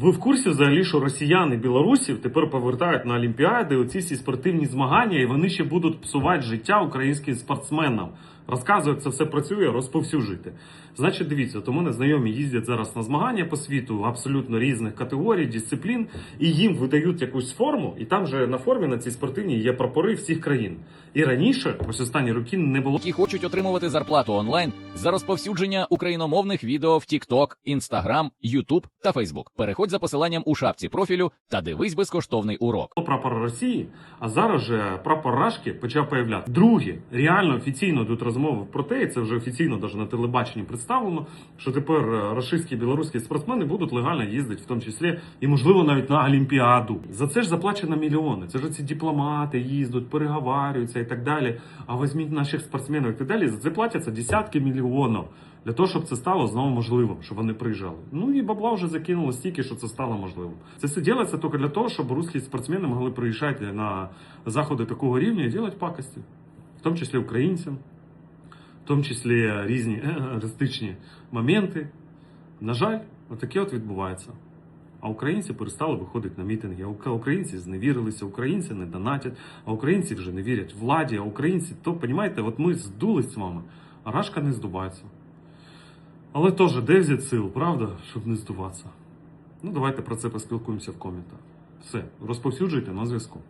Ви в курсі взагалі, що росіяни білорусів тепер повертають на Олімпіади оці всі спортивні змагання, і вони ще будуть псувати життя українським спортсменам. Розказують, це все працює, розповсюджуйте. Значить, дивіться, то мене знайомі їздять зараз на змагання по світу абсолютно різних категорій, дисциплін, і їм видають якусь форму, і там же на формі на цій спортивній є прапори всіх країн. І раніше, ось останні роки, не було які хочуть отримувати зарплату онлайн за розповсюдження україномовних відео в TikTok, Instagram, YouTube та Facebook. Переходь за посиланням у шапці профілю та дивись безкоштовний урок. прапор Росії, а зараз же прапор Рашки почав появляти. Друге, реально офіційно йдуть розмови про те, і це вже офіційно навіть на телебаченні представлено, що тепер е, російські і білоруські спортсмени будуть легально їздити, в тому числі і можливо навіть на Олімпіаду. За це ж заплачено мільйони. Це ж ці дипломати їздять, переговарюються і так далі. А візьміть наших спортсменів і так далі. За це платяться десятки мільйонів. Для того, щоб це стало знову можливим, щоб вони приїжджали. Ну і бабла вже закинуло стільки, що це стало можливим. Це все робиться тільки для того, щоб русські спортсмени могли приїжджати на заходи такого рівня і робити пакості, в тому числі українцям, тому числі різні е, аристичні моменти. На жаль, отаке от відбувається. А українці перестали виходити на мітинги. Українці зневірилися, українці не донатять, а українці вже не вірять владі, а українці, то, понімаєте, от ми здулись з вами, а рашка не здувається. Але теж де взяти сил, правда, щоб не здуватися. Ну, давайте про це поспілкуємося в коментах. Все, розповсюджуйте на зв'язку.